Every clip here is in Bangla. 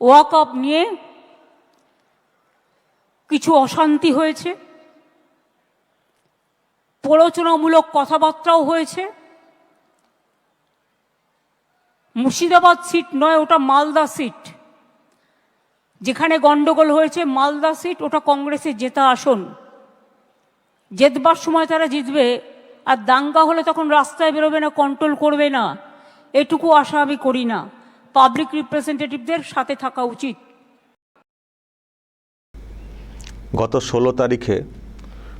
ওয়াকআপ নিয়ে কিছু অশান্তি হয়েছে, প্ররোচনামূলক কথাবার্তাও হয়েছে। মুর্শিদাবাদ সিট নয়, ওটা মালদা সিট। যেখানে গন্ডগোল হয়েছে, মালদা সিট, ওটা কংগ্রেসের জেতা আসন। জেতবার সময় তারা জিতবে, আর দাঙ্গা হলে তখন রাস্তায় বেরোবে না কন্ট্রোল করবে না। এটুকু আশা আমি করি না। পাবলিক রিপ্রেজেন্টেটিভদের সাথে থাকা উচিত। গত ষোলো তারিখে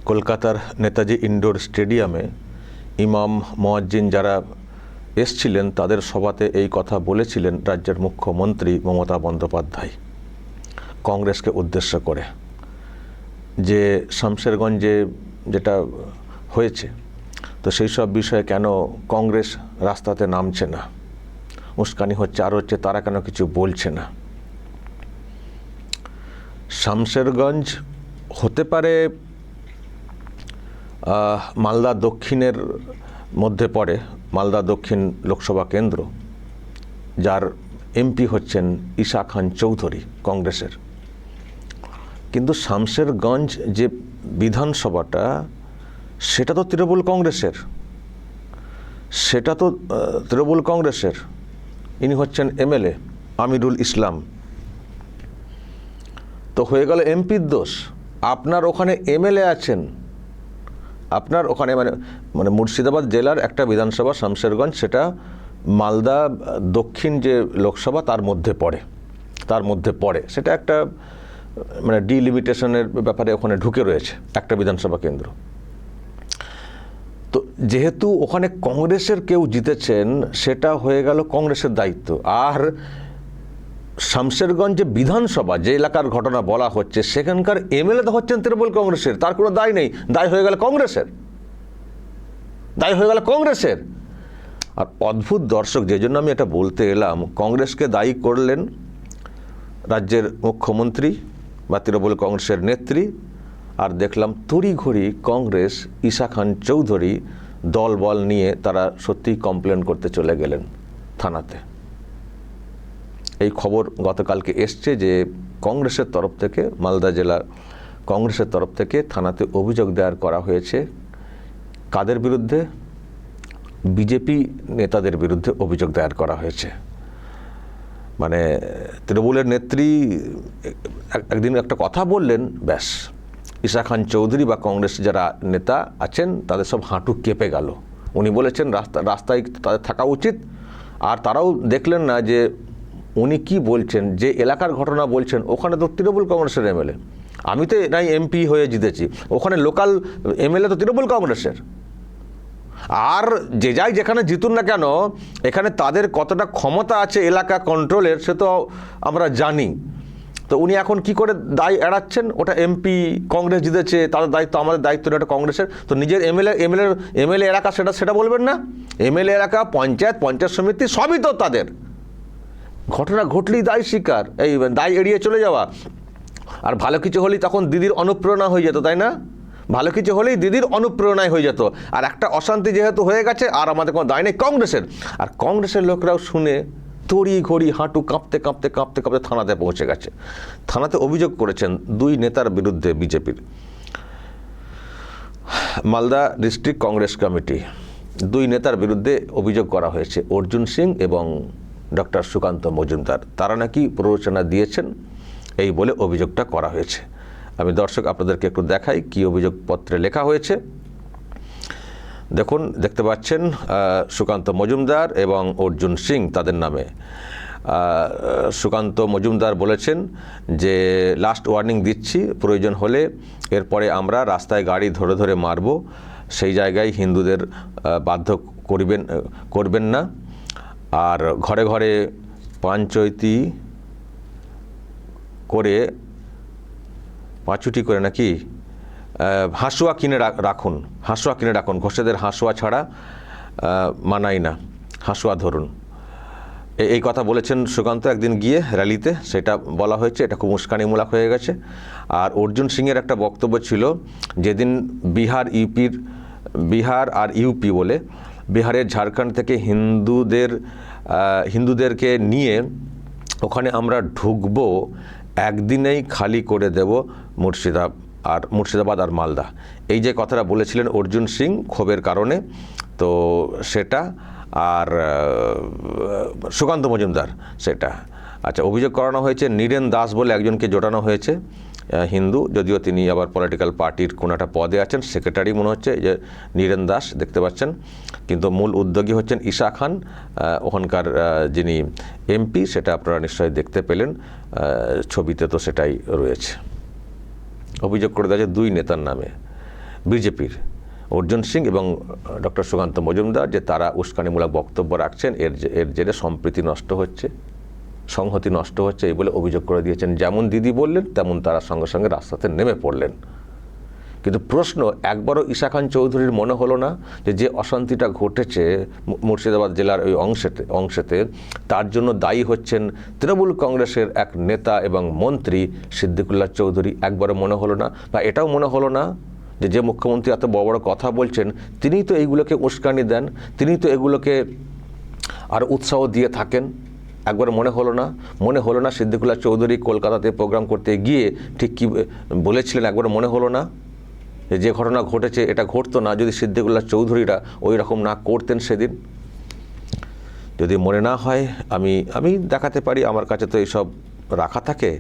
কলকাতার নেতাজি ইনডোর স্টেডিয়ামে ইমাম মোয়াজ্জিন যারা এসছিলেন, তাদের সভাতে এই কথা বলেছিলেন রাজ্যের মুখ্যমন্ত্রী মমতা বন্দ্যোপাধ্যায় কংগ্রেসকে উদ্দেশ্য করে। যে শামশেরগঞ্জে যেটা হয়েছে, তো সেই সব বিষয়ে কেন কংগ্রেস রাস্তাতে নামছে না? উস্কানি হচ্ছে, আর হচ্ছে তারা কেন কিছু বলছে না। শামশেরগঞ্জ হতে পারে মালদা দক্ষিণের মধ্যে পড়ে, মালদা দক্ষিণ লোকসভা কেন্দ্র, যার এমপি হচ্ছেন ঈশা খান চৌধুরী কংগ্রেসের। কিন্তু শামশেরগঞ্জ যে বিধানসভাটা, সেটা তো তৃণমূল কংগ্রেসের। সেটা তো তৃণমূল কংগ্রেসের। ইনি হচ্ছেন এমএলএ, আমিরুল ইসলাম। তো হয়ে গেল এমপির দোষ। আপনার ওখানে এমএলএ আছেন। আপনার ওখানে মানে মানে মুর্শিদাবাদ জেলার একটা বিধানসভা শামশেরগঞ্জ, সেটা মালদা, দক্ষিণ যে লোকসভা, তার মধ্যে পড়ে। তার মধ্যে পড়ে। সেটা একটা মানে ডিলিমিটেশনের ব্যাপারে ওখানে ঢুকে রয়েছে একটা বিধানসভা কেন্দ্র। যেহেতু ওখানে কংগ্রেসের কেউ জিতেছেন, সেটা হয়ে গেল কংগ্রেসের দায়িত্ব। আর শামশেরগঞ্জ বিধানসভা যে এলাকার ঘটনা বলা হচ্ছে, সেখানকার এমএলএ তো হচ্ছেন তৃণমূল কংগ্রেসের, তার কোনো দায় নেই। দায় হয়ে গেল কংগ্রেসের। দায় হয়ে গেল কংগ্রেসের। আর অদ্ভুত দর্শক, যে জন্য আমি এটা বলতে এলাম, কংগ্রেসকে দায়ী করলেন রাজ্যের মুখ্যমন্ত্রী বা তৃণমূল কংগ্রেসের নেত্রী, আর দেখলাম তড়িঘড়ি কংগ্রেস ঈশা খান চৌধুরী দলবল নিয়ে তারা সত্যিই কমপ্লেন করতে চলে গেলেন থানাতে। এই খবর গতকালকে এসছে যে কংগ্রেসের তরফ থেকে, মালদা জেলার কংগ্রেসের তরফ থেকে থানাতে অভিযোগ দায়ের করা হয়েছে। কাদের বিরুদ্ধে? বিজেপি নেতাদের বিরুদ্ধে অভিযোগ দায়ের করা হয়েছে। মানে তৃণমূলের নেত্রী, এক- একদিন একটা কথা বললেন, ব্যাস। ঈশা খান চৌধুরী বা কংগ্রেস যারা নেতা আছেন, তাদের সব হাঁটু কেঁপে গেল। উনি বলেছেন, রাস্তা, রাস্তায় তাদের থাকা উচিত। আর তারাও দেখলেন না যে উনি কি বলছেন, যে এলাকার ঘটনা বলছেন, ওখানে তো তৃণমূল কংগ্রেসের এমএলএ। আমি তো নাই এমপি হয়ে জিতেছি, ওখানে লোকাল এমএলএ তো তৃণমূল কংগ্রেসের। আর যে যাই যেখানে জিতুন না কেন, এখানে তাদের কতটা ক্ষমতা আছে এলাকা কন্ট্রোলের সে তো আমরা জানি। তো উনি এখন কি করে দায় এড়াচ্ছেন? ওটা এমপি কংগ্রেস জিতেছে, তাদের দায়িত্ব, আমাদের দায়িত্ব ওটা কংগ্রেসের। তো নিজের এমএলএ এমএলএ এমএলএ এলাকা সেটা সেটা বলবেন না? এমএলএ এলাকা, পঞ্চায়েত পঞ্চায়েত সমিতি, সবই তো তাদের। ঘটনা ঘটলেই দায় স্বীকার, এই দায় এড়িয়ে চলে যাওয়া। আর ভালো কিছু হলেই তখন দিদির অনুপ্রেরণা হয়ে যেত, তাই না? ভালো কিছু হলেই দিদির অনুপ্রেরণায় হয়ে যেত। আর একটা অশান্তি যেহেতু হয়ে গেছে, আর আমাদের কোনো দায় নেই কংগ্রেসের। আর কংগ্রেসের লোকরাও শুনে তড়ি ঘড়ি হাঁটু কাঁপতে কাঁপতে কাঁপতে কাঁপতে থানাতে পৌঁছে গেছে। থানাতে অভিযোগ করেছেন দুই নেতার বিরুদ্ধে বিজেপির। Malda district Congress committee. দুই নেতার বিরুদ্ধে অভিযোগ করা হয়েছে। অর্জুন সিং এবং ডক্টর সুকান্ত মজুমদার। তারা নাকি প্ররোচনা দিয়েছেন এই বলে অভিযোগটা করা হয়েছে। আমি দর্শক আপনাদেরকে একটু দেখাই কি অভিযোগপত্রে লেখা হয়েছে। দেখুন, দেখতে পাচ্ছেন সুকান্ত মজুমদার এবং অর্জুন সিং তাদের নামে। সুকান্ত মজুমদার বলেছেন যে লাস্ট ওয়ার্নিং দিচ্ছি, প্রয়োজন হলে এরপরে আমরা রাস্তায় গাড়ি ধরে ধরে মারব। সেই জায়গায় হিন্দুদের বাধ্য করবেন করবেন না। আর ঘরে ঘরে পাঞ্চৈতি করে, পাঁচুটি করে নাকি হাঁসুয়া কিনে রাখুন, হাঁসুয়া কিনে রাখুন, ঘোষেদের হাঁসুয়া ছাড়া মানাই না, হাঁসুয়া ধরুন। এই কথা বলেছেন সুকান্ত একদিন গিয়ে র্যালিতে, সেটা বলা হয়েছে, এটা খুব উস্কানিমূলক হয়ে গেছে। আর অর্জুন সিংয়ের একটা বক্তব্য ছিল, যেদিন বিহার ইউপির বিহার আর ইউপি বলে, বিহারের ঝাড়খণ্ড থেকে হিন্দুদের হিন্দুদেরকে নিয়ে, ওখানে আমরা ঢুকবো, একদিনেই খালি করে দেব মুর্শিদা আর মুর্শিদাবাদ আর মালদা। এই যে কথাটা বলেছিলেন অর্জুন সিং ক্ষোভের কারণে, তো সেটা আর সুকান্ত মজুমদার সেটা। আচ্ছা অভিযোগ করানো হয়েছে নীরেন দাস বলে একজনকে জোটানো হয়েছে হিন্দু, যদিও তিনি আবার পলিটিক্যাল পার্টির কোনো একটা পদে আছেন সেক্রেটারি মনে হচ্ছে যে নীরেন দাস দেখতে পাচ্ছেন। কিন্তু মূল উদ্যোগী হচ্ছেন ঈশা খান ওখানকার যিনি এমপি, সেটা আপনারা নিশ্চয়ই দেখতে পেলেন ছবিতে তো সেটাই রয়েছে। অভিযোগ করে দেওয়া দুই নেতার নামে বিজেপির অর্জুন সিং এবং ডক্টর সুকান্ত মজুমদার, যে তারা উস্কানিমূলক বক্তব্য রাখছেন, এর এর জেরে সম্প্রীতি নষ্ট হচ্ছে, সংহতি নষ্ট হচ্ছে, এই বলে অভিযোগ করে দিয়েছেন। যেমন দিদি বললেন, তেমন তারা সঙ্গে সঙ্গে রাস্তাতে নেমে পড়লেন। কিন্তু প্রশ্ন, একবারও ঈশা খান চৌধুরীর মনে হলো না যে যে অশান্তিটা ঘটেছে মুর্শিদাবাদ জেলার ওই অংশেতে অংশেতে, তার জন্য দায়ী হচ্ছেন তৃণমূল কংগ্রেসের এক নেতা এবং মন্ত্রী সিদ্দিকুল্লাহ চৌধুরী। একবারও মনে হলো না বা এটাও মনে হলো না যে যে মুখ্যমন্ত্রী এত বড় বড় কথা বলছেন, তিনিই তো এইগুলোকে উস্কানি দেন তিনি তো এগুলোকে আর উৎসাহ দিয়ে থাকেন। একবার মনে হলো না, মনে হলো না সিদ্দিকুল্লাহ চৌধুরী কলকাতাতে প্রোগ্রাম করতে গিয়ে ঠিক কী বলেছিলেন একবার মনে হলো না। যে ঘটনা ঘটেছে, এটা ঘটতো না। যদি সিদ্দিকুল্লাহ চৌধুরীরা ওই রকম না করতেন সেদিন, যদি মনে না হয়, আমি আমি দেখাতে পারি, আমার কাছে তো এইসব রাখা থাকে।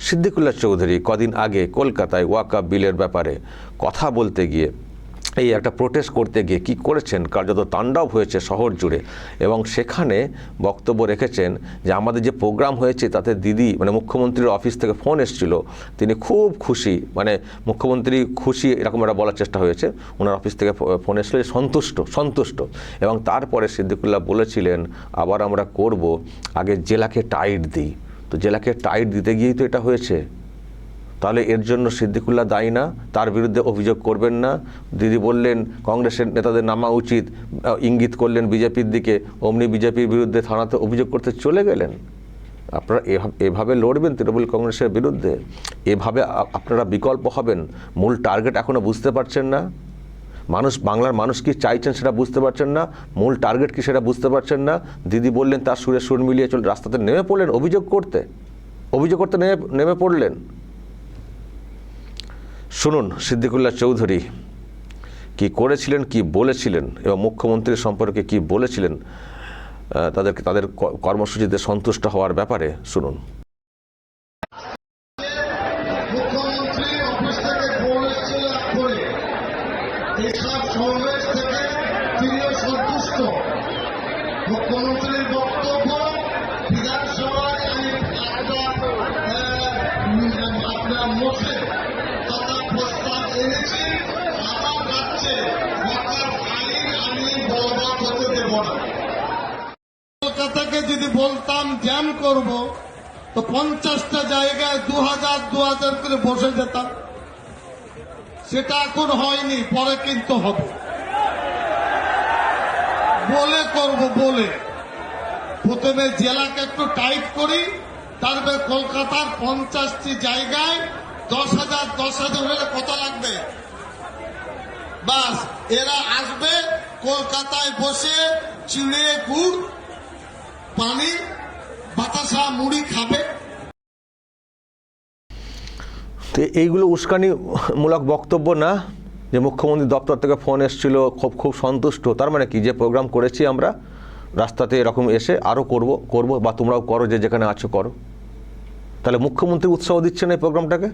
সিদ্দিকুল্লাহ চৌধুরী কদিন আগে কলকাতায় ওয়াকা বিলের ব্যাপারে কথা বলতে গিয়ে এই একটা প্রোটেস্ট করতে গিয়ে কি করেছেন? কার্যত তাণ্ডব হয়েছে শহর জুড়ে। এবং সেখানে বক্তব্য রেখেছেন যে আমাদের যে প্রোগ্রাম হয়েছে, তাতে দিদি মানে মুখ্যমন্ত্রীর অফিস থেকে ফোন এসেছিল। তিনি খুব খুশি মানে মুখ্যমন্ত্রী খুশি এরকম একটা বলার চেষ্টা হয়েছে। ওনার অফিস থেকে ফোন এসেছিল সন্তুষ্ট সন্তুষ্ট। এবং তারপরে সিদ্দিকুল্লাহ বলেছিলেন, আবার আমরা করব, আগে জেলাকে টাইট দিই। তো জেলাকে টাইট দিতে গিয়েই তো এটা হয়েছে। তাহলে এর জন্য সিদ্দিকুল্লাহ দায়ী না, তার বিরুদ্ধে অভিযোগ করবেন না। দিদি বললেন, কংগ্রেসের নেতাদের নামা উচিত ইঙ্গিত করলেন বিজেপির দিকে, অমনি বিজেপির বিরুদ্ধে থানাতে অভিযোগ করতে চলে গেলেন। আপনারা এভাবে লড়বেন তৃণমূল কংগ্রেসের বিরুদ্ধে। এভাবে আপনারা বিকল্প হবেন। মূল টার্গেট এখনও বুঝতে পারছেন না। মানুষ, বাংলার মানুষ কি চাইছেন সেটা বুঝতে পারছেন না। মূল টার্গেট কি সেটা বুঝতে পারছেন না। দিদি বললেন, তার সুরে সুর মিলিয়ে চলে, রাস্তাতে নেমে পড়লেন অভিযোগ করতে। অভিযোগ করতে নেমে নেমে পড়লেন। শুনুন, সিদ্দিকুল্লাহ চৌধুরী, কি করেছিলেন, কি বলেছিলেন, এবং মুখ্যমন্ত্রী সম্পর্কে কি বলেছিলেন তাদেরকে, তাদের কর্মসূচিতে সন্তুষ্ট হওয়ার ব্যাপারে শুনুন। বলতাম জ্যাম করব। তো পঞ্চাশটা জায়গায় দু হাজার দু হাজার করে বসে যেতাম। সেটা এখন হয়নি, পরে কিন্তু হবে। বলে করব, বলে। প্রথমে জেলাকে একটু টাইপ করি, তারপরে কলকাতার পঞ্চাশটি জায়গায় দশ হাজার দশ হাজার হলে কত লাগবে? বাস, এরা আসবে কলকাতায় বসে, চিড়ে, গুড় পানি, বাতাসা, মুড়ি খাবে। তো এইগুলো উস্কানিমূলক বক্তব্য না, যে মুখ্যমন্ত্রী দপ্তর থেকে ফোন এসেছিল, খুব খুব সন্তুষ্ট। তার মানে কি? যে প্রোগ্রাম করেছি আমরা, রাস্তাতে এরকম এসে আরও করব করব, বা তোমরাও করো, যে যেখানে আছো করো। তাহলে মুখ্যমন্ত্রী উৎসাহ দিচ্ছেন এই প্রোগ্রামটাকে?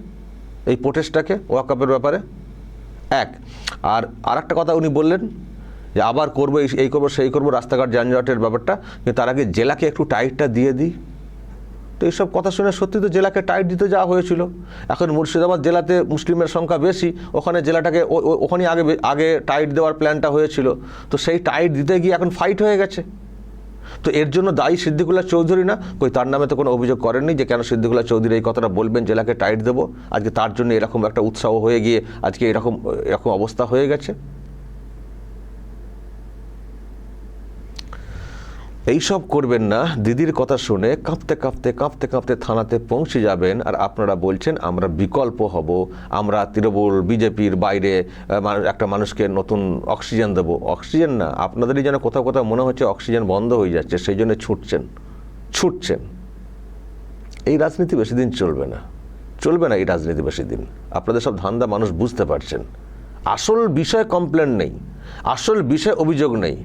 এই প্রোটেস্টটাকে ওয়াকাপের ব্যাপারে? এক। আর আরেকটা কথা উনি বললেন যে আবার করব, এই করব, সেই করব, রাস্তাঘাট যানজটের ব্যাপারটা। কিন্তু তার আগে জেলাকে একটু টাইটটা দিয়ে দিই। তো এইসব কথা শুনে সত্যি তো জেলাকে টাইট দিতে যাওয়া হয়েছিল। এখন মুর্শিদাবাদ জেলাতে মুসলিমের সংখ্যা বেশি, ওখানে জেলাটাকে ও- ও- ওখানেই আগে আগে টাইট দেওয়ার প্ল্যানটা হয়েছিল। তো সেই টাইট দিতে গিয়ে এখন ফাইট হয়ে গেছে। তো এর জন্য দায়ী সিদ্দিকুল্লাহ চৌধুরী না, কই তার নামে তো কোনো অভিযোগ করেননি যে কেন সিদ্দিকুল্লাহ চৌধুরী এই কথাটা বলবেন, জেলাকে টাইট দেবো। আজকে তার জন্য এরকম একটা উৎসাহ হয়ে গিয়ে আজকে এরকম এরকম অবস্থা হয়ে গেছে। এইসব করবেন না। দিদির কথা শুনে কাঁপতে কাঁপতে কাঁপতে কাঁপতে থানাতে পৌঁছে যাবেন। আর আপনারা বলছেন, আমরা বিকল্প হব। আমরা তৃণমূল, বিজেপির বাইরে একটা মানুষকে নতুন অক্সিজেন দেবো। অক্সিজেন না, আপনাদেরই যেন কোথাও কোথাও মনে হচ্ছে অক্সিজেন বন্ধ হয়ে যাচ্ছে, সেই জন্য ছুটছেন। ছুটছেন। এই রাজনীতি বেশি দিন চলবে না। চলবে না এই রাজনীতি বেশি দিন। আপনাদের সব ধান্দা মানুষ বুঝতে পারছেন। আসল বিষয়ে কমপ্লেন নেই। আসল বিষয়ে অভিযোগ নেই।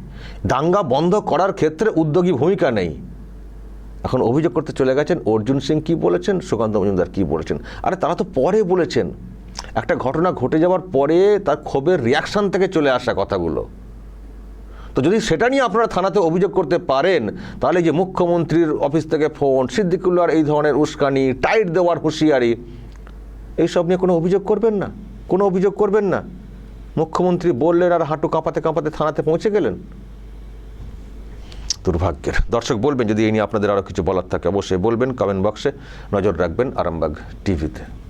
দাঙ্গা বন্ধ করার ক্ষেত্রে উদ্যোগী ভূমিকা নেই। এখন অভিযোগ করতে চলে গেছেন অর্জুন সিং কী বলেছেন, সুকান্ত মজুমদার কী বলেছেন? আরে তারা তো পরে বলেছেন। একটা ঘটনা ঘটে যাওয়ার পরে তার ক্ষোভের রিয়াকশন থেকে চলে আসা কথাগুলো। তো যদি সেটা নিয়ে আপনারা থানাতে অভিযোগ করতে পারেন, তাহলে যে মুখ্যমন্ত্রীর অফিস থেকে ফোন সিদ্দিকুল্লার এই ধরনের উস্কানি, টাইট দেওয়ার হুঁশিয়ারি, এইসব নিয়ে কোনো অভিযোগ করবেন না? কোনো অভিযোগ করবেন না? মুখ্যমন্ত্রী বললেন আর হাঁটু কাঁপাতে কাঁপাতে থানাতে পৌঁছে গেলেন? দুর্ভাগ্যের। দর্শক বলবেন, যদি এই নিয়ে আপনাদের আরও কিছু বলার থাকে, অবশ্যই বলবেন কমেন্ট বক্সে নজর রাখবেন আরামবাগ টিভিতে।